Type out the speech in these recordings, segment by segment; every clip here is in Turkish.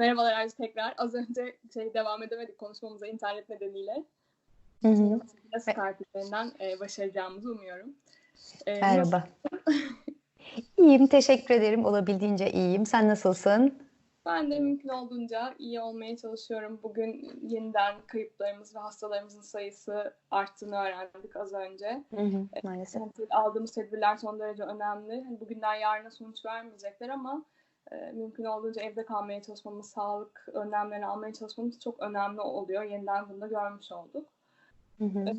Merhabalar Arzu tekrar. Az önce şey devam edemedik konuşmamıza internet nedeniyle. Hı hı. Skype üzerinden e, başaracağımızı umuyorum. E, Merhaba. iyiyim, teşekkür ederim. Olabildiğince iyiyim. Sen nasılsın? Ben de mümkün olduğunca iyi olmaya çalışıyorum. Bugün yeniden kayıplarımız ve hastalarımızın sayısı arttığını öğrendik az önce. Hı hı, maalesef. Yani aldığımız tedbirler son derece önemli. Bugünden yarına sonuç vermeyecekler ama e, mümkün olduğunca evde kalmaya çalışmamız, sağlık önlemlerini almaya çalışmamız çok önemli oluyor. Yeniden bunu da görmüş olduk. Hı hı. E,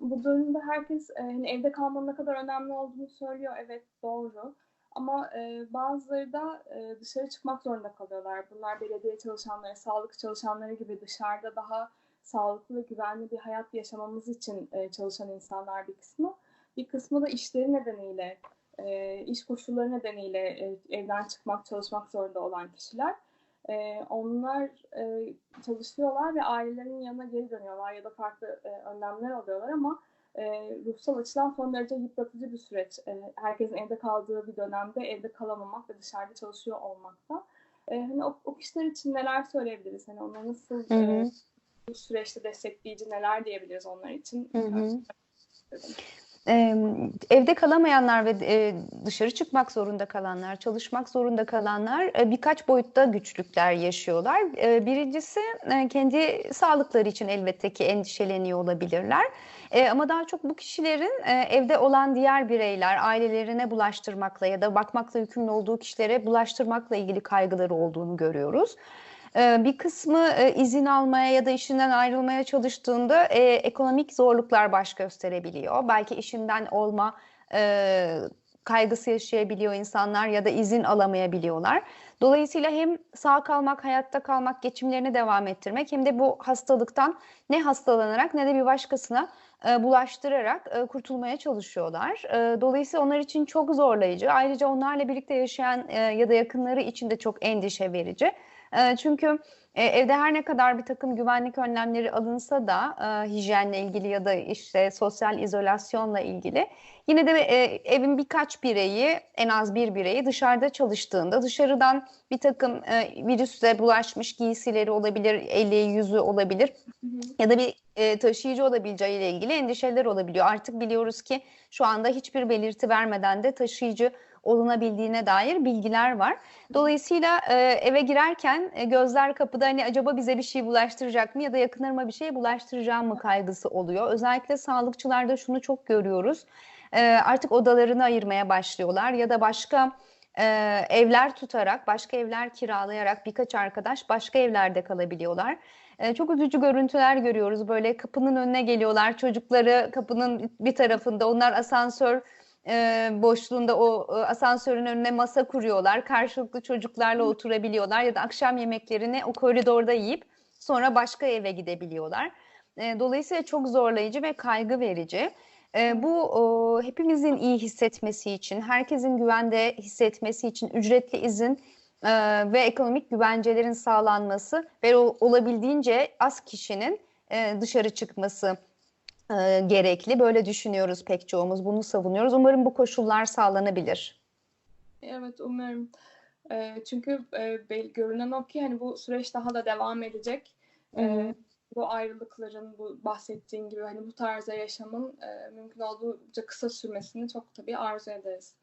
bu durumda herkes e, hani evde kalmanın ne kadar önemli olduğunu söylüyor. Evet doğru. Ama e, bazıları da e, dışarı çıkmak zorunda kalıyorlar. Bunlar belediye çalışanları, sağlık çalışanları gibi dışarıda daha sağlıklı ve güvenli bir hayat yaşamamız için e, çalışan insanlar bir kısmı. Bir kısmı da işleri nedeniyle, e, iş koşulları nedeniyle e, evden çıkmak, çalışmak zorunda olan kişiler. E, onlar e, çalışıyorlar ve ailelerinin yanına geri dönüyorlar ya da farklı e, önlemler alıyorlar ama e, ruhsal açıdan son derece yıpratıcı bir süreç. E, herkesin evde kaldığı bir dönemde evde kalamamak ve dışarıda çalışıyor olmakta. E, hani o, o kişiler için neler söyleyebiliriz? Hani onları nasıl hı hı. E, bu süreçte destekleyici neler diyebiliriz onlar için? Hı hı. Ee, evde kalamayanlar ve e, dışarı çıkmak zorunda kalanlar, çalışmak zorunda kalanlar e, birkaç boyutta güçlükler yaşıyorlar. E, birincisi e, kendi sağlıkları için elbette ki endişeleniyor olabilirler. E, ama daha çok bu kişilerin e, evde olan diğer bireyler ailelerine bulaştırmakla ya da bakmakla yükümlü olduğu kişilere bulaştırmakla ilgili kaygıları olduğunu görüyoruz. Ee, bir kısmı e, izin almaya ya da işinden ayrılmaya çalıştığında e, ekonomik zorluklar baş gösterebiliyor. Belki işinden olma e, kaygısı yaşayabiliyor insanlar ya da izin alamayabiliyorlar. Dolayısıyla hem sağ kalmak, hayatta kalmak, geçimlerini devam ettirmek hem de bu hastalıktan ne hastalanarak ne de bir başkasına bulaştırarak kurtulmaya çalışıyorlar. dolayısıyla onlar için çok zorlayıcı. Ayrıca onlarla birlikte yaşayan ya da yakınları için de çok endişe verici. Ee, çünkü e, evde her ne kadar bir takım güvenlik önlemleri alınsa da e, hijyenle ilgili ya da işte sosyal izolasyonla ilgili yine de e, evin birkaç bireyi en az bir bireyi dışarıda çalıştığında dışarıdan bir takım e, virüsle bulaşmış giysileri olabilir, eli yüzü olabilir hı hı. ya da bir e, taşıyıcı olabileceği ile ilgili endişeler olabiliyor. Artık biliyoruz ki şu anda hiçbir belirti vermeden de taşıyıcı olunabildiğine dair bilgiler var. Dolayısıyla e, eve girerken e, gözler kapıda hani acaba bize bir şey bulaştıracak mı ya da yakınlarıma bir şey bulaştıracağım mı kaygısı oluyor. Özellikle sağlıkçılarda şunu çok görüyoruz. E, artık odalarını ayırmaya başlıyorlar ya da başka evler tutarak, başka evler kiralayarak birkaç arkadaş başka evlerde kalabiliyorlar. Çok üzücü görüntüler görüyoruz. Böyle kapının önüne geliyorlar. Çocukları kapının bir tarafında. Onlar asansör e, boşluğunda o e, asansörün önüne masa kuruyorlar. Karşılıklı çocuklarla oturabiliyorlar ya da akşam yemeklerini o koridorda yiyip sonra başka eve gidebiliyorlar. E, dolayısıyla çok zorlayıcı ve kaygı verici. E, bu o, hepimizin iyi hissetmesi için, herkesin güvende hissetmesi için ücretli izin e, ve ekonomik güvencelerin sağlanması ve o, olabildiğince az kişinin e, dışarı çıkması e, gerekli. Böyle düşünüyoruz pek çoğumuz. Bunu savunuyoruz. Umarım bu koşullar sağlanabilir. Evet umarım. E, çünkü e, görünen o ki hani bu süreç daha da devam edecek. E, bu ayrılıkların, bu bahsettiğin gibi hani bu tarzda yaşamın e, mümkün olduğunca kısa sürmesini çok tabii arzu ederiz.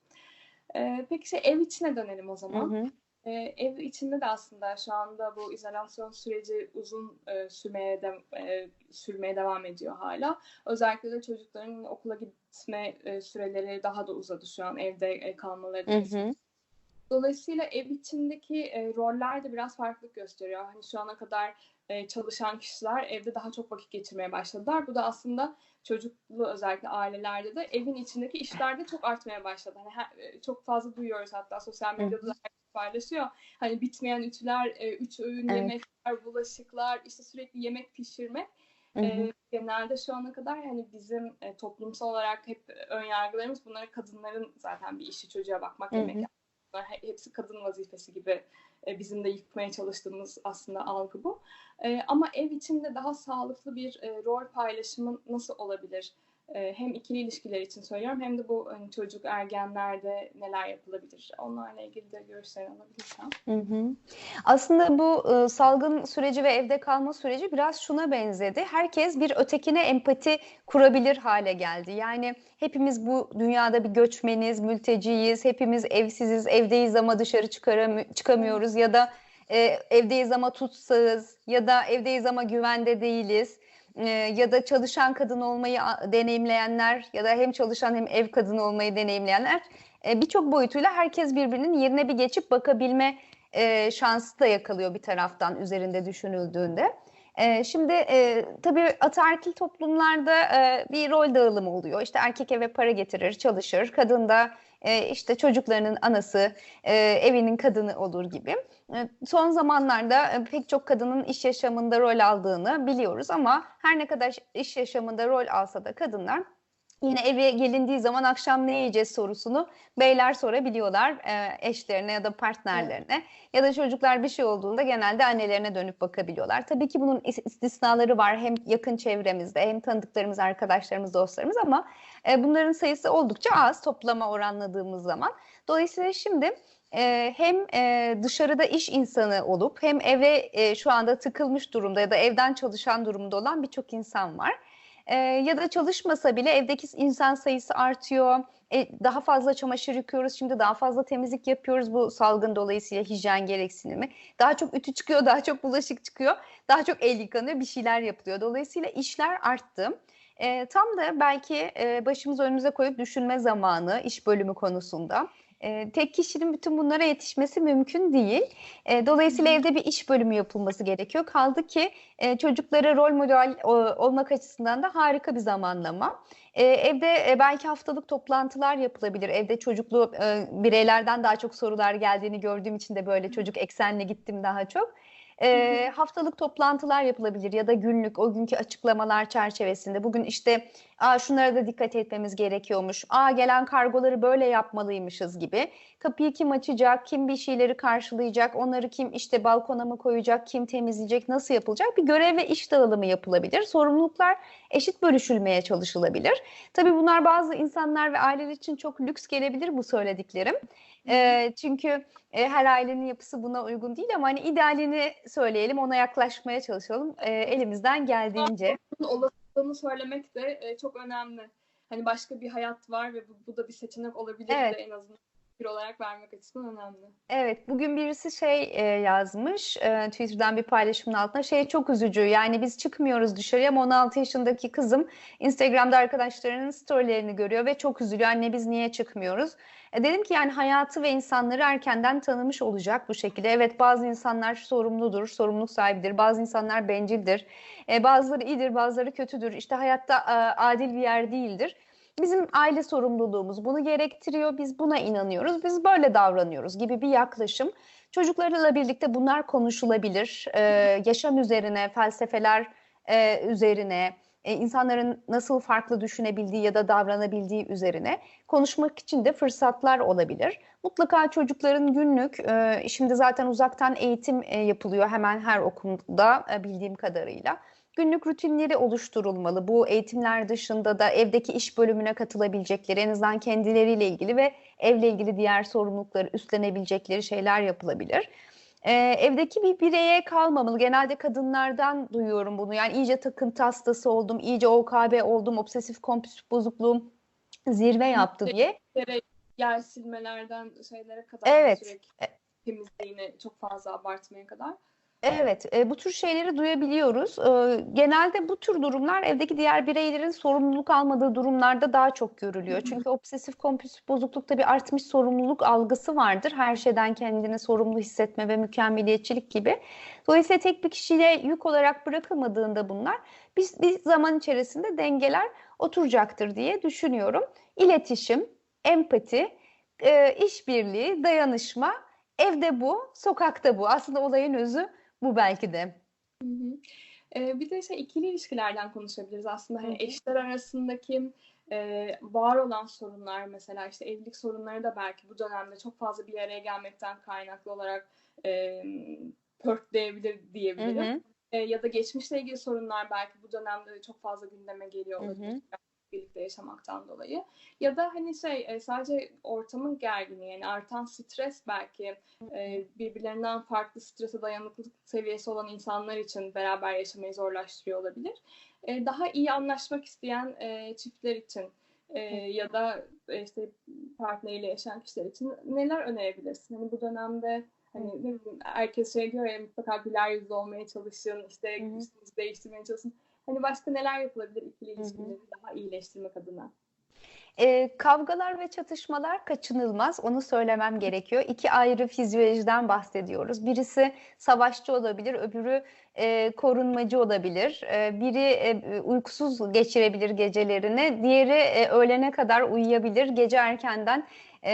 E, peki şey ev içine dönelim o zaman. Hı hı. E, ev içinde de aslında şu anda bu izolasyon süreci uzun e, sürmeye de, e, sürmeye devam ediyor hala. Özellikle de çocukların okula gitme e, süreleri daha da uzadı şu an evde e, kalmaları. Hı hı. Dolayısıyla ev içindeki e, roller de biraz farklılık gösteriyor. Hani şu ana kadar e, çalışan kişiler evde daha çok vakit geçirmeye başladılar. Bu da aslında çocuklu özellikle ailelerde de evin içindeki işler de çok artmaya başladı. Hani her, e, çok fazla duyuyoruz hatta sosyal medyada da paylaşıyor. Hani bitmeyen ütüler, e, üç öğün evet. yemekler, bulaşıklar, işte sürekli yemek pişirmek. E, genelde şu ana kadar hani bizim e, toplumsal olarak hep ön yargılarımız bunlara kadınların zaten bir işi çocuğa bakmak, hı hı. yemek yapmak. Hepsi kadın vazifesi gibi e, bizim de yıkmaya çalıştığımız aslında algı bu. E, ama ev içinde daha sağlıklı bir e, rol paylaşımı nasıl olabilir? E, hem ikili ilişkiler için söylüyorum hem de bu hani çocuk ergenlerde neler yapılabilir onlarla ilgili de görüşlerini alabilirsem. Hı hı. Aslında bu e, salgın süreci ve evde kalma süreci biraz şuna benzedi. Herkes bir ötekine empati kurabilir hale geldi. Yani hepimiz bu dünyada bir göçmeniz, mülteciyiz, hepimiz evsiziz, evdeyiz ama dışarı çıkaram- çıkamıyoruz ya da e, evdeyiz ama tutsağız ya da evdeyiz ama güvende değiliz e, ya da çalışan kadın olmayı deneyimleyenler ya da hem çalışan hem ev kadını olmayı deneyimleyenler e, birçok boyutuyla herkes birbirinin yerine bir geçip bakabilme e, şansı da yakalıyor bir taraftan üzerinde düşünüldüğünde. E, şimdi tabii ataerkil toplumlarda bir rol dağılımı oluyor. İşte erkek eve para getirir, çalışır. Kadın da e, işte çocuklarının anası, e, evinin kadını olur gibi. E, son zamanlarda pek çok kadının iş yaşamında rol aldığını biliyoruz ama her ne kadar iş yaşamında rol alsa da kadınlar Yine eve gelindiği zaman akşam ne yiyeceğiz sorusunu beyler sorabiliyorlar e, eşlerine ya da partnerlerine. Evet. Ya da çocuklar bir şey olduğunda genelde annelerine dönüp bakabiliyorlar. Tabii ki bunun istisnaları var hem yakın çevremizde hem tanıdıklarımız, arkadaşlarımız, dostlarımız ama e, bunların sayısı oldukça az toplama oranladığımız zaman. Dolayısıyla şimdi e, hem e, dışarıda iş insanı olup hem eve e, şu anda tıkılmış durumda ya da evden çalışan durumda olan birçok insan var. E, ya da çalışmasa bile evdeki insan sayısı artıyor. E, daha fazla çamaşır yıkıyoruz. Şimdi daha fazla temizlik yapıyoruz bu salgın dolayısıyla hijyen gereksinimi. Daha çok ütü çıkıyor, daha çok bulaşık çıkıyor. Daha çok el yıkanıyor, bir şeyler yapılıyor. Dolayısıyla işler arttı. E, tam da belki e, başımızı önümüze koyup düşünme zamanı iş bölümü konusunda. E, tek kişinin bütün bunlara yetişmesi mümkün değil. E, dolayısıyla Hı. evde bir iş bölümü yapılması gerekiyor. Kaldı ki e, çocuklara rol model o, olmak açısından da harika bir zamanlama. E, evde e, belki haftalık toplantılar yapılabilir. Evde çocuklu e, bireylerden daha çok sorular geldiğini gördüğüm için de böyle çocuk eksenle gittim daha çok. E, haftalık toplantılar yapılabilir ya da günlük o günkü açıklamalar çerçevesinde. Bugün işte Aa, şunlara da dikkat etmemiz gerekiyormuş. Aa, gelen kargoları böyle yapmalıymışız gibi. Kapıyı kim açacak, kim bir şeyleri karşılayacak, onları kim işte balkona mı koyacak, kim temizleyecek, nasıl yapılacak? Bir görev ve iş dağılımı yapılabilir. Sorumluluklar eşit bölüşülmeye çalışılabilir. Tabii bunlar bazı insanlar ve aileler için çok lüks gelebilir bu söylediklerim. E, çünkü e, her ailenin yapısı buna uygun değil ama hani idealini söyleyelim, ona yaklaşmaya çalışalım e, elimizden geldiğince. Olasılığını söylemek de e, çok önemli. Hani başka bir hayat var ve bu, bu da bir seçenek olabilir evet. de en azından fikir olarak vermek açısından önemli. Evet, bugün birisi şey e, yazmış e, Twitter'dan bir paylaşımın altına. Şey çok üzücü. Yani biz çıkmıyoruz dışarıya ama 16 yaşındaki kızım Instagram'da arkadaşlarının storylerini görüyor ve çok üzülüyor. Anne biz niye çıkmıyoruz? E, dedim ki yani hayatı ve insanları erkenden tanımış olacak bu şekilde. Evet bazı insanlar sorumludur, sorumluluk sahibidir. Bazı insanlar bencildir. E, bazıları iyidir, bazıları kötüdür. İşte hayatta e, adil bir yer değildir. Bizim aile sorumluluğumuz bunu gerektiriyor. Biz buna inanıyoruz. Biz böyle davranıyoruz gibi bir yaklaşım. Çocuklarla birlikte bunlar konuşulabilir. Ee, yaşam üzerine, felsefeler e, üzerine, e, insanların nasıl farklı düşünebildiği ya da davranabildiği üzerine konuşmak için de fırsatlar olabilir. Mutlaka çocukların günlük, e, şimdi zaten uzaktan eğitim e, yapılıyor hemen her okulda e, bildiğim kadarıyla günlük rutinleri oluşturulmalı. Bu eğitimler dışında da evdeki iş bölümüne katılabilecekleri, en azından kendileriyle ilgili ve evle ilgili diğer sorumlulukları üstlenebilecekleri şeyler yapılabilir. Ee, evdeki bir bireye kalmamalı. Genelde kadınlardan duyuyorum bunu. Yani iyice takıntı hastası oldum, iyice OKB oldum, obsesif kompulsif bozukluğum zirve yaptı diye. Yer silmelerden şeylere kadar evet. sürekli temizliğini çok fazla abartmaya kadar. Evet, e, bu tür şeyleri duyabiliyoruz. E, genelde bu tür durumlar evdeki diğer bireylerin sorumluluk almadığı durumlarda daha çok görülüyor. Çünkü obsesif kompulsif bozuklukta bir artmış sorumluluk algısı vardır. Her şeyden kendini sorumlu hissetme ve mükemmeliyetçilik gibi. Dolayısıyla tek bir kişiye yük olarak bırakılmadığında bunlar bir, bir zaman içerisinde dengeler oturacaktır diye düşünüyorum. İletişim, empati, e, işbirliği, dayanışma evde bu, sokakta bu. Aslında olayın özü bu belki de. Hı hı. Ee, bir de şey ikili ilişkilerden konuşabiliriz aslında. Hani eşler arasındaki e, var olan sorunlar mesela işte evlilik sorunları da belki bu dönemde çok fazla bir araya gelmekten kaynaklı olarak e, pörtleyebilir diyebilirim. Hı hı. E, ya da geçmişle ilgili sorunlar belki bu dönemde çok fazla gündeme geliyor olabilir. Hı hı. Birlikte yaşamaktan dolayı. Ya da hani şey e, sadece ortamın gerginliği yani artan stres belki e, birbirlerinden farklı strese dayanıklılık seviyesi olan insanlar için beraber yaşamayı zorlaştırıyor olabilir. E, daha iyi anlaşmak isteyen çiftler için e, ya da işte partneriyle yaşayan kişiler için neler önerebilirsin? Hani bu dönemde hani ne bileyim, herkes şey diyor ya mutlaka güler yüzlü olmaya çalışın, işte üstünüzü değiştirmeye çalışın. Hani başka neler yapılabilir ikili ilişkileri daha iyileştirmek adına? E, kavgalar ve çatışmalar kaçınılmaz. Onu söylemem gerekiyor. İki ayrı fizyolojiden bahsediyoruz. Birisi savaşçı olabilir, öbürü e, korunmacı olabilir. E, biri e, uykusuz geçirebilir gecelerini, diğeri e, öğlene kadar uyuyabilir. Gece erkenden e,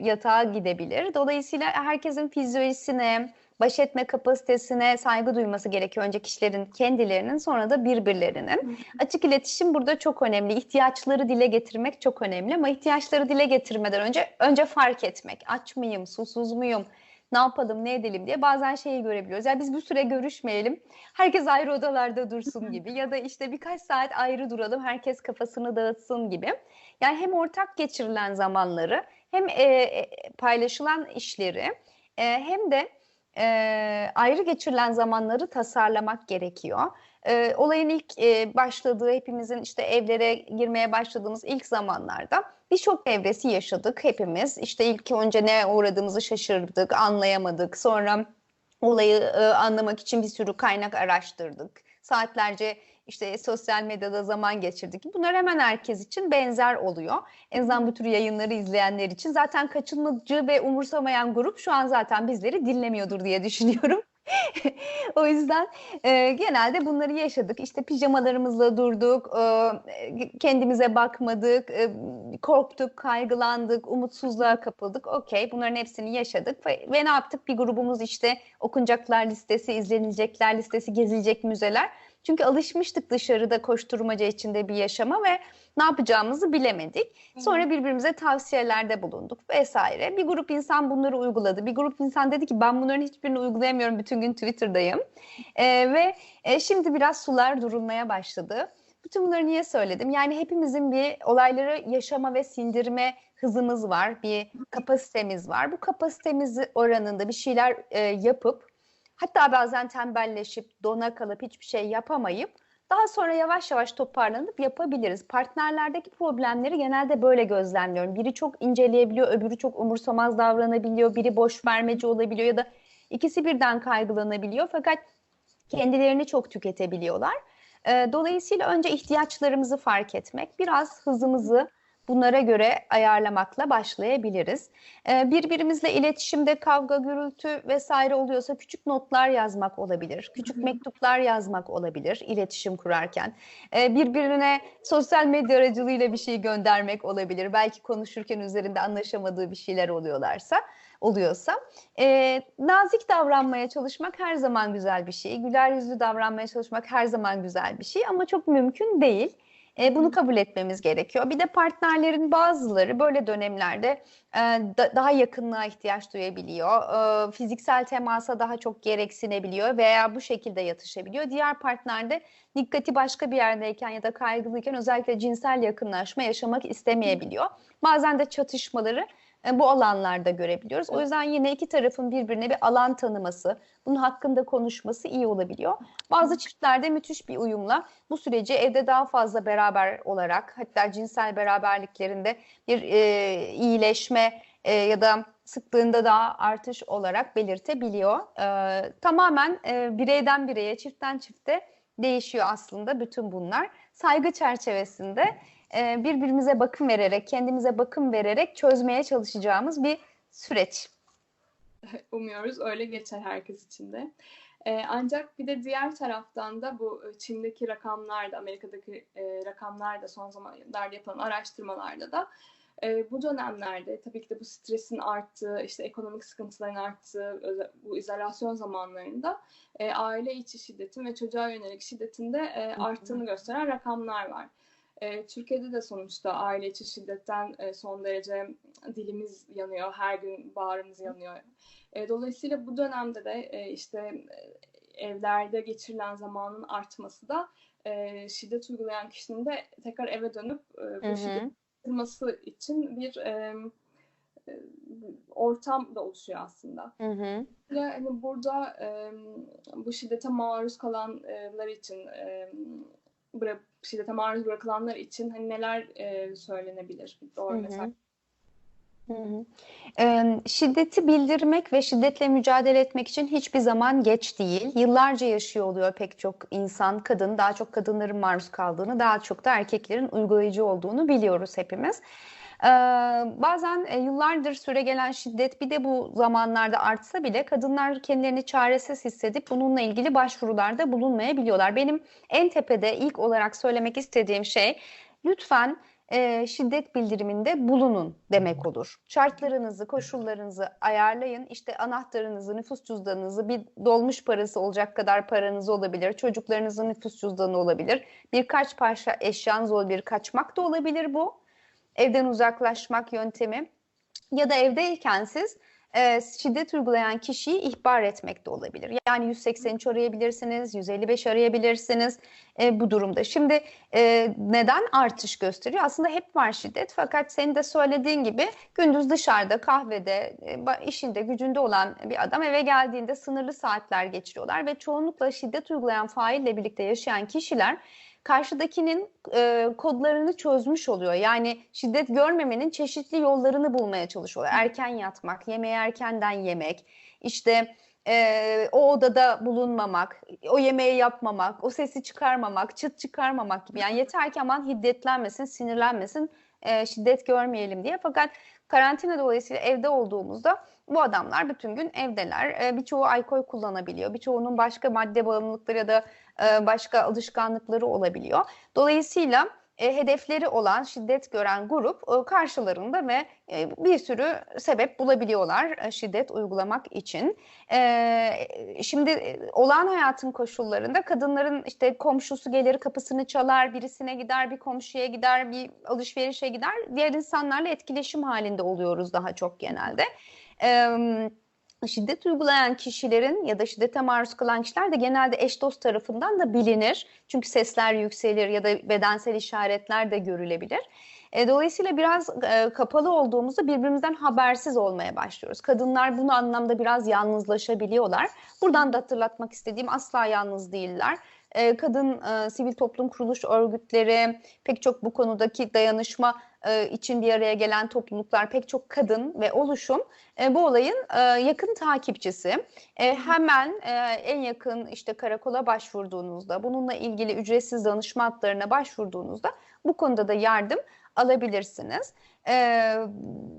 yatağa gidebilir. Dolayısıyla herkesin fizyolojisine, baş etme kapasitesine saygı duyması gerekiyor. Önce kişilerin kendilerinin sonra da birbirlerinin. Açık iletişim burada çok önemli. İhtiyaçları dile getirmek çok önemli ama ihtiyaçları dile getirmeden önce önce fark etmek. Aç mıyım, susuz muyum, ne yapalım, ne edelim diye bazen şeyi görebiliyoruz. Yani biz bu süre görüşmeyelim, herkes ayrı odalarda dursun gibi ya da işte birkaç saat ayrı duralım, herkes kafasını dağıtsın gibi. Yani hem ortak geçirilen zamanları hem e, paylaşılan işleri e, hem de e, ayrı geçirilen zamanları tasarlamak gerekiyor. E, olayın ilk e, başladığı hepimizin işte evlere girmeye başladığımız ilk zamanlarda bir şok evresi yaşadık hepimiz. İşte ilk önce ne uğradığımızı şaşırdık, anlayamadık. Sonra olayı e, anlamak için bir sürü kaynak araştırdık. Saatlerce işte sosyal medyada zaman geçirdik. Bunlar hemen herkes için benzer oluyor. En azından bu tür yayınları izleyenler için. Zaten kaçınmacı ve umursamayan grup şu an zaten bizleri dinlemiyordur diye düşünüyorum. o yüzden e, genelde bunları yaşadık. İşte pijamalarımızla durduk, e, kendimize bakmadık, e, korktuk, kaygılandık, umutsuzluğa kapıldık. Okey, bunların hepsini yaşadık ve, ve ne yaptık? Bir grubumuz işte okunacaklar listesi, izlenilecekler listesi, gezilecek müzeler. Çünkü alışmıştık dışarıda koşturmaca içinde bir yaşama ve ne yapacağımızı bilemedik. Sonra birbirimize tavsiyelerde bulunduk vesaire. Bir grup insan bunları uyguladı. Bir grup insan dedi ki ben bunların hiçbirini uygulayamıyorum. Bütün gün Twitter'dayım. Ee, ve e, şimdi biraz sular durulmaya başladı. Bütün bunları niye söyledim? Yani hepimizin bir olayları yaşama ve sindirme hızımız var. Bir kapasitemiz var. Bu kapasitemiz oranında bir şeyler e, yapıp hatta bazen tembelleşip dona kalıp hiçbir şey yapamayıp daha sonra yavaş yavaş toparlanıp yapabiliriz. Partnerlerdeki problemleri genelde böyle gözlemliyorum. Biri çok inceleyebiliyor, öbürü çok umursamaz davranabiliyor, biri boş vermeci olabiliyor ya da ikisi birden kaygılanabiliyor fakat kendilerini çok tüketebiliyorlar. Dolayısıyla önce ihtiyaçlarımızı fark etmek, biraz hızımızı bunlara göre ayarlamakla başlayabiliriz. Ee, birbirimizle iletişimde kavga, gürültü vesaire oluyorsa küçük notlar yazmak olabilir. Küçük mektuplar yazmak olabilir iletişim kurarken. Ee, birbirine sosyal medya aracılığıyla bir şey göndermek olabilir. Belki konuşurken üzerinde anlaşamadığı bir şeyler oluyorlarsa oluyorsa. E, nazik davranmaya çalışmak her zaman güzel bir şey. Güler yüzlü davranmaya çalışmak her zaman güzel bir şey ama çok mümkün değil. E, bunu kabul etmemiz gerekiyor. Bir de partnerlerin bazıları böyle dönemlerde e, da, daha yakınlığa ihtiyaç duyabiliyor. E, fiziksel temasa daha çok gereksinebiliyor veya bu şekilde yatışabiliyor. Diğer partnerde dikkati başka bir yerdeyken ya da kaygılıyken özellikle cinsel yakınlaşma yaşamak istemeyebiliyor. Bazen de çatışmaları bu alanlarda görebiliyoruz. O yüzden yine iki tarafın birbirine bir alan tanıması, bunun hakkında konuşması iyi olabiliyor. Bazı çiftlerde müthiş bir uyumla bu süreci evde daha fazla beraber olarak hatta cinsel beraberliklerinde bir e, iyileşme e, ya da sıklığında daha artış olarak belirtebiliyor. E, tamamen e, bireyden bireye, çiftten çifte değişiyor aslında bütün bunlar. Saygı çerçevesinde e, birbirimize bakım vererek, kendimize bakım vererek çözmeye çalışacağımız bir süreç. Umuyoruz öyle geçer herkes için de. Ee, ancak bir de diğer taraftan da bu e, Çin'deki rakamlar da Amerika'daki e, rakamlar da son zamanlarda yapılan araştırmalarda da e, bu dönemlerde tabii ki de bu stresin arttığı, işte ekonomik sıkıntıların arttığı bu izolasyon zamanlarında e, aile içi şiddetin ve çocuğa yönelik şiddetin de e, arttığını gösteren rakamlar var. E, Türkiye'de de sonuçta aile içi şiddetten e, son derece dilimiz yanıyor, her gün bağrımız yanıyor. E, dolayısıyla bu dönemde de e, işte evlerde geçirilen zamanın artması da e, şiddet uygulayan kişinin de tekrar eve dönüp e, bu şiddet kırması için bir e, ortam da oluşuyor aslında. Hı hı. Ve hani burada e, bu şiddete maruz kalanlar için e, bırak, şiddete maruz bırakılanlar için hani neler e, söylenebilir? Doğru mesela. Şiddeti bildirmek ve şiddetle mücadele etmek için hiçbir zaman geç değil. Yıllarca yaşıyor oluyor pek çok insan, kadın, daha çok kadınların maruz kaldığını, daha çok da erkeklerin uygulayıcı olduğunu biliyoruz hepimiz. Bazen e, yıllardır süre gelen şiddet bir de bu zamanlarda artsa bile kadınlar kendilerini çaresiz hissedip bununla ilgili başvurularda bulunmayabiliyorlar. Benim en tepede ilk olarak söylemek istediğim şey lütfen e, şiddet bildiriminde bulunun demek olur. Şartlarınızı, koşullarınızı ayarlayın. İşte anahtarınızı, nüfus cüzdanınızı, bir dolmuş parası olacak kadar paranız olabilir. Çocuklarınızın nüfus cüzdanı olabilir. Birkaç parça eşyanız olabilir. Kaçmak da olabilir bu evden uzaklaşmak yöntemi ya da evdeyken siz e, şiddet uygulayan kişiyi ihbar etmek de olabilir. Yani 183 arayabilirsiniz, 155 arayabilirsiniz e, bu durumda. Şimdi e, neden artış gösteriyor? Aslında hep var şiddet fakat senin de söylediğin gibi gündüz dışarıda, kahvede, e, işinde, gücünde olan bir adam eve geldiğinde sınırlı saatler geçiriyorlar ve çoğunlukla şiddet uygulayan faille birlikte yaşayan kişiler karşıdakinin e, kodlarını çözmüş oluyor. Yani şiddet görmemenin çeşitli yollarını bulmaya çalışıyorlar. Erken yatmak, yemeği erkenden yemek, işte e, o odada bulunmamak, o yemeği yapmamak, o sesi çıkarmamak, çıt çıkarmamak gibi. Yani yeter ki aman hiddetlenmesin, sinirlenmesin, e, şiddet görmeyelim diye. Fakat karantina dolayısıyla evde olduğumuzda bu adamlar bütün gün evdeler. E, birçoğu alkol kullanabiliyor. Birçoğunun başka madde bağımlılıkları ya da e, başka alışkanlıkları olabiliyor. Dolayısıyla e, hedefleri olan şiddet gören grup e, karşılarında ve e, bir sürü sebep bulabiliyorlar şiddet uygulamak için. Şimdi e, olağan hayatın koşullarında kadınların işte komşusu gelir kapısını çalar, birisine gider, bir komşuya gider, bir alışverişe gider. Diğer insanlarla etkileşim halinde oluyoruz daha çok genelde. Şiddet uygulayan kişilerin ya da şiddete maruz kalan kişiler de genelde eş dost tarafından da bilinir. Çünkü sesler yükselir ya da bedensel işaretler de görülebilir. E, dolayısıyla biraz e, kapalı olduğumuzda birbirimizden habersiz olmaya başlıyoruz. Kadınlar bunu anlamda biraz yalnızlaşabiliyorlar. Buradan da hatırlatmak istediğim asla yalnız değiller. E, kadın sivil toplum kuruluş örgütleri, pek çok bu konudaki dayanışma e, için bir araya gelen topluluklar, pek çok kadın ve oluşum e, bu olayın e, yakın takipçisi. E, hemen e, en yakın işte karakola başvurduğunuzda, bununla ilgili ücretsiz danışma hatlarına başvurduğunuzda bu konuda da yardım alabilirsiniz. Ee,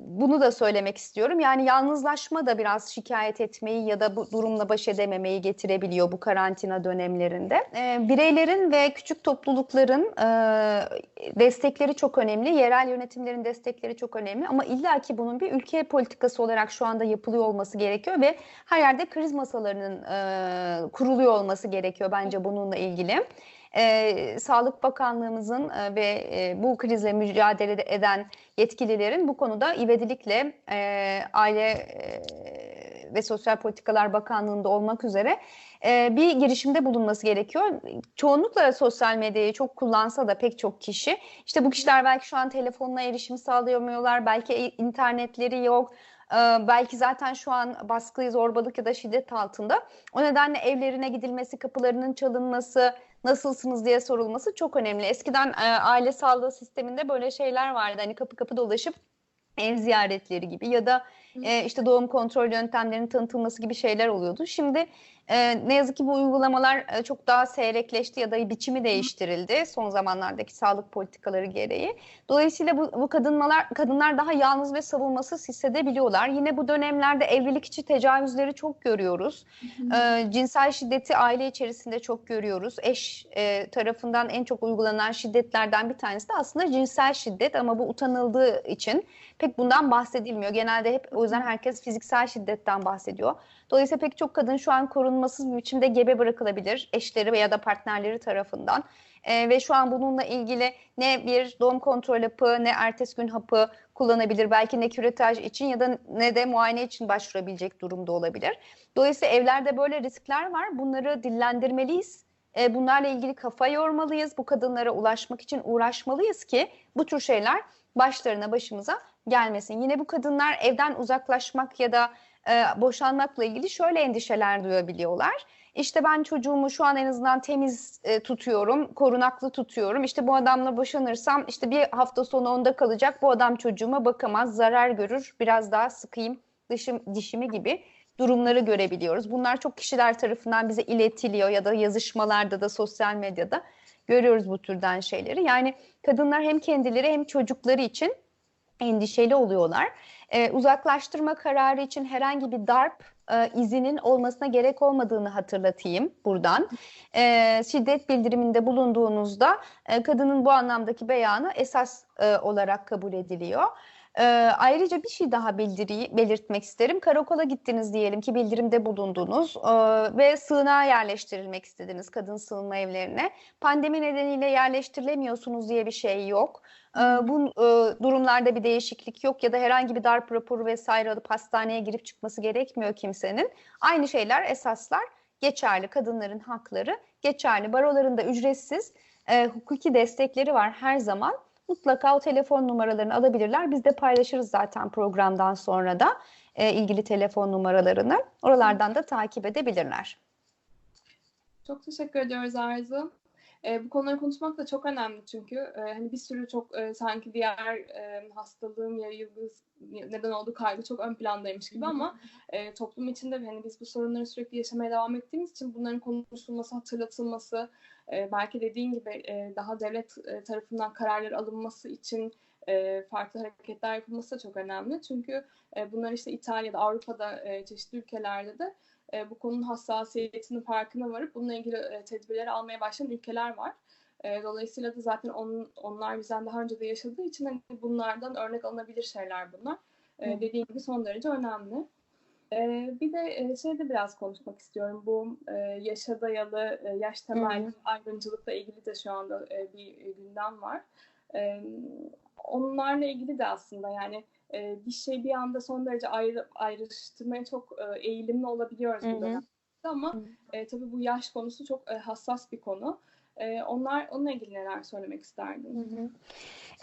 bunu da söylemek istiyorum. Yani yalnızlaşma da biraz şikayet etmeyi ya da bu durumla baş edememeyi getirebiliyor bu karantina dönemlerinde. Ee, bireylerin ve küçük toplulukların e, destekleri çok önemli. Yerel yönetimlerin destekleri çok önemli. Ama illaki bunun bir ülke politikası olarak şu anda yapılıyor olması gerekiyor ve her yerde kriz masalarının e, kuruluyor olması gerekiyor bence bununla ilgili e, Sağlık Bakanlığımızın e, ve e, bu krizle mücadele eden yetkililerin bu konuda ivedilikle e, Aile e, ve Sosyal Politikalar Bakanlığı'nda olmak üzere e, bir girişimde bulunması gerekiyor. Çoğunlukla sosyal medyayı çok kullansa da pek çok kişi, işte bu kişiler belki şu an telefonuna erişim sağlayamıyorlar, belki internetleri yok, belki zaten şu an baskı, zorbalık ya da şiddet altında. O nedenle evlerine gidilmesi, kapılarının çalınması, nasılsınız diye sorulması çok önemli. Eskiden e, aile sağlığı sisteminde böyle şeyler vardı. Hani kapı kapı dolaşıp ev ziyaretleri gibi ya da e, işte doğum kontrol yöntemlerinin tanıtılması gibi şeyler oluyordu. Şimdi e, ne yazık ki bu uygulamalar e, çok daha seyrekleşti ya da biçimi değiştirildi son zamanlardaki sağlık politikaları gereği. Dolayısıyla bu, bu kadınlar kadınlar daha yalnız ve savunmasız hissedebiliyorlar. Yine bu dönemlerde evlilik içi tecavüzleri çok görüyoruz. E, cinsel şiddeti aile içerisinde çok görüyoruz. Eş e, tarafından en çok uygulanan şiddetlerden bir tanesi de aslında cinsel şiddet ama bu utanıldığı için pek bundan bahsedilmiyor. Genelde hep o yüzden herkes fiziksel şiddetten bahsediyor. Dolayısıyla pek çok kadın şu an korunmasız bir biçimde gebe bırakılabilir eşleri veya da partnerleri tarafından. E, ve şu an bununla ilgili ne bir doğum kontrol hapı ne ertesi gün hapı kullanabilir. Belki ne küretaj için ya da ne de muayene için başvurabilecek durumda olabilir. Dolayısıyla evlerde böyle riskler var. Bunları dillendirmeliyiz. E, bunlarla ilgili kafa yormalıyız. Bu kadınlara ulaşmak için uğraşmalıyız ki bu tür şeyler başlarına başımıza gelmesin. Yine bu kadınlar evden uzaklaşmak ya da e, boşanmakla ilgili şöyle endişeler duyabiliyorlar. İşte ben çocuğumu şu an en azından temiz e, tutuyorum, korunaklı tutuyorum. İşte bu adamla boşanırsam işte bir hafta sonu onda kalacak. Bu adam çocuğuma bakamaz, zarar görür. Biraz daha sıkayım dişim, dişimi gibi durumları görebiliyoruz. Bunlar çok kişiler tarafından bize iletiliyor ya da yazışmalarda da sosyal medyada görüyoruz bu türden şeyleri. Yani kadınlar hem kendileri hem çocukları için endişeli oluyorlar. Ee, uzaklaştırma kararı için herhangi bir darp e, izinin olmasına gerek olmadığını hatırlatayım buradan. E, şiddet bildiriminde bulunduğunuzda e, kadının bu anlamdaki beyanı esas e, olarak kabul ediliyor. E, ayrıca bir şey daha bildiri, belirtmek isterim. Karakola gittiniz diyelim ki bildirimde bulundunuz e, ve sığınağa yerleştirilmek istediniz kadın sığınma evlerine. Pandemi nedeniyle yerleştirilemiyorsunuz diye bir şey yok. E, bu e, durumlarda bir değişiklik yok ya da herhangi bir darp raporu vesaire alıp hastaneye girip çıkması gerekmiyor kimsenin. Aynı şeyler esaslar geçerli kadınların hakları geçerli. Baroların da ücretsiz e, hukuki destekleri var her zaman mutlaka o telefon numaralarını alabilirler. Biz de paylaşırız zaten programdan sonra da e, ilgili telefon numaralarını. Oralardan da takip edebilirler. Çok teşekkür ediyoruz Arzu. E, bu konuları konuşmak da çok önemli çünkü e, hani bir sürü çok e, sanki diğer e, hastalığın yayıldığı neden olduğu kaygı çok ön plandaymış gibi ama e, toplum içinde hani biz bu sorunları sürekli yaşamaya devam ettiğimiz için bunların konuşulması, hatırlatılması, e, belki dediğin gibi e, daha devlet e, tarafından kararlar alınması için e, farklı hareketler yapılması da çok önemli. Çünkü e, bunlar işte İtalya'da, Avrupa'da, e, çeşitli ülkelerde de e, bu konunun hassasiyetinin farkına varıp bununla ilgili e, tedbirleri almaya başlayan ülkeler var. E, dolayısıyla da zaten on, onlar bizden daha önce de yaşadığı için hani bunlardan örnek alınabilir şeyler bunlar. E, dediğim gibi son derece önemli. E, bir de şeyde biraz konuşmak istiyorum. Bu e, yaşa dayalı, e, yaş temelli ayrımcılıkla ilgili de şu anda e, bir gündem var. E, onlarla ilgili de aslında yani e, bir şey bir anda son derece ayrı, ayrıştırmaya çok e, eğilimli olabiliyoruz bu dönemde. Ama e, tabii bu yaş konusu çok e, hassas bir konu. E, onlar onunla ilgili neler söylemek isterdin? Hı hı.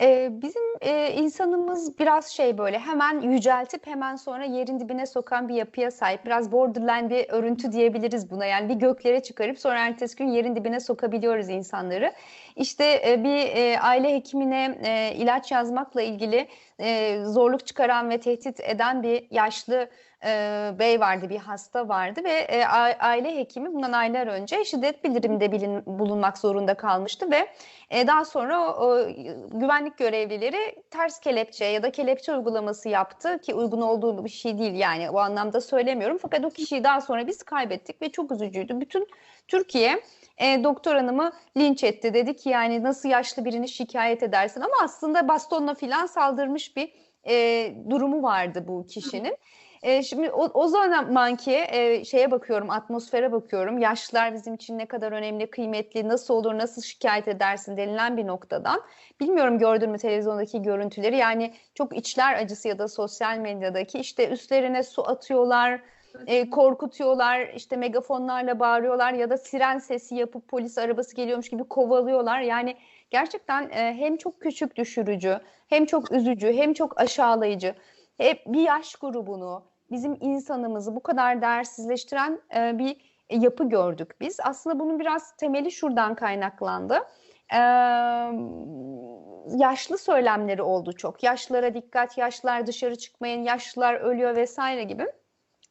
Ee, bizim e, insanımız biraz şey böyle hemen yüceltip hemen sonra yerin dibine sokan bir yapıya sahip. Biraz borderline bir örüntü diyebiliriz buna. Yani bir göklere çıkarıp sonra ertesi gün yerin dibine sokabiliyoruz insanları. İşte e, bir e, aile hekimine e, ilaç yazmakla ilgili e, zorluk çıkaran ve tehdit eden bir yaşlı e, bey vardı, bir hasta vardı ve e, aile hekimi bundan aylar önce şiddet bildiriminde bilin, bulunmak zorunda kalmıştı ve e, daha sonra o, o, güvenlik görevlileri ters kelepçe ya da kelepçe uygulaması yaptı ki uygun olduğu bir şey değil yani o anlamda söylemiyorum. Fakat o kişiyi daha sonra biz kaybettik ve çok üzücüydü. Bütün Türkiye e, doktor hanımı linç etti. Dedi ki yani nasıl yaşlı birini şikayet edersin ama aslında bastonla filan saldırmış bir e, durumu vardı bu kişinin. E, şimdi o, o zamanki e, şeye bakıyorum, atmosfere bakıyorum. Yaşlılar bizim için ne kadar önemli, kıymetli, nasıl olur, nasıl şikayet edersin denilen bir noktadan. Bilmiyorum gördün mü televizyondaki görüntüleri. Yani çok içler acısı ya da sosyal medyadaki işte üstlerine su atıyorlar, e, korkutuyorlar, işte megafonlarla bağırıyorlar ya da siren sesi yapıp polis arabası geliyormuş gibi kovalıyorlar. Yani gerçekten e, hem çok küçük düşürücü, hem çok üzücü, hem çok aşağılayıcı. Hep bir yaş grubunu, bizim insanımızı bu kadar değersizleştiren e, bir yapı gördük biz. Aslında bunun biraz temeli şuradan kaynaklandı. Ee, yaşlı söylemleri oldu çok. Yaşlılara dikkat, yaşlılar dışarı çıkmayın, yaşlılar ölüyor vesaire gibi.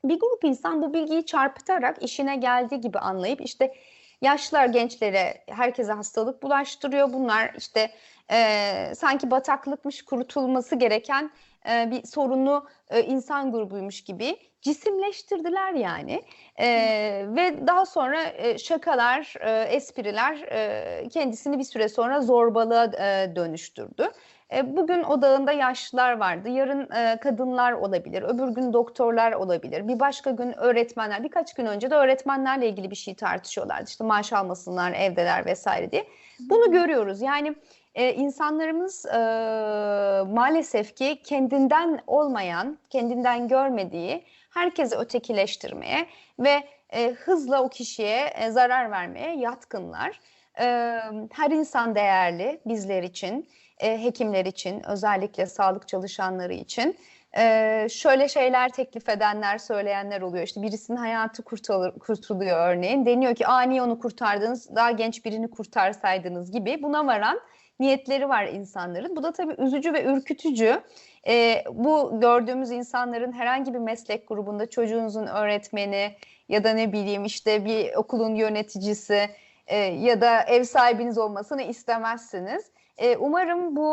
Bir grup insan bu bilgiyi çarpıtarak işine geldiği gibi anlayıp işte yaşlılar gençlere herkese hastalık bulaştırıyor. Bunlar işte e, sanki bataklıkmış kurutulması gereken e, bir sorunlu e, insan grubuymuş gibi cisimleştirdiler yani e, ve daha sonra e, şakalar, e, espriler e, kendisini bir süre sonra zorbalığa e, dönüştürdü. E, bugün odağında yaşlılar vardı, yarın e, kadınlar olabilir, öbür gün doktorlar olabilir, bir başka gün öğretmenler. Birkaç gün önce de öğretmenlerle ilgili bir şey tartışıyorlardı. İşte maaş almasınlar, evdeler vesaire diye. Bunu görüyoruz. Yani e, insanlarımız e, maalesef ki kendinden olmayan, kendinden görmediği herkesi ötekileştirmeye ve e, hızla o kişiye e, zarar vermeye yatkınlar. E, her insan değerli bizler için, e, hekimler için, özellikle sağlık çalışanları için. Ee, şöyle şeyler teklif edenler, söyleyenler oluyor. İşte birisinin hayatı kurtulur, kurtuluyor örneğin. Deniyor ki, Aa, onu kurtardınız, daha genç birini kurtarsaydınız gibi. Buna varan niyetleri var insanların. Bu da tabii üzücü ve ürkütücü. Ee, bu gördüğümüz insanların herhangi bir meslek grubunda çocuğunuzun öğretmeni ya da ne bileyim işte bir okulun yöneticisi e, ya da ev sahibiniz olmasını istemezsiniz. E, umarım bu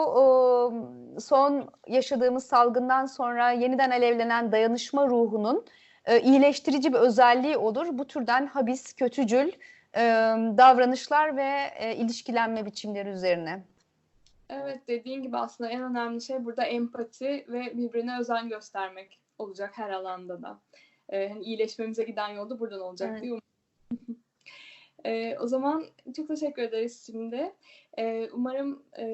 e, son yaşadığımız salgından sonra yeniden alevlenen dayanışma ruhunun e, iyileştirici bir özelliği olur. Bu türden habis, kötücül e, davranışlar ve e, ilişkilenme biçimleri üzerine. Evet dediğin gibi aslında en önemli şey burada empati ve birbirine özen göstermek olacak her alanda da. Ee, iyileşmemize giden yolda buradan olacak evet. diye. Ee, o zaman çok teşekkür ederiz şimdi. Ee, umarım e,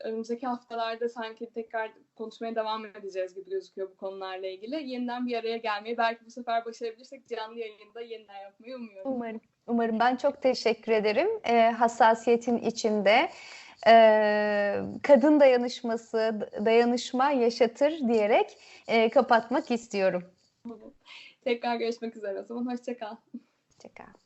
önümüzdeki haftalarda sanki tekrar konuşmaya devam edeceğiz gibi gözüküyor bu konularla ilgili. Yeniden bir araya gelmeyi belki bu sefer başarabilirsek canlı yayında yeniden yapmayı umuyorum. Umarım. Umarım. Ben çok teşekkür ederim. Ee, hassasiyetin içinde e, kadın dayanışması, dayanışma yaşatır diyerek e, kapatmak istiyorum. Tekrar görüşmek üzere o zaman. Hoşçakal. Hoşçakal.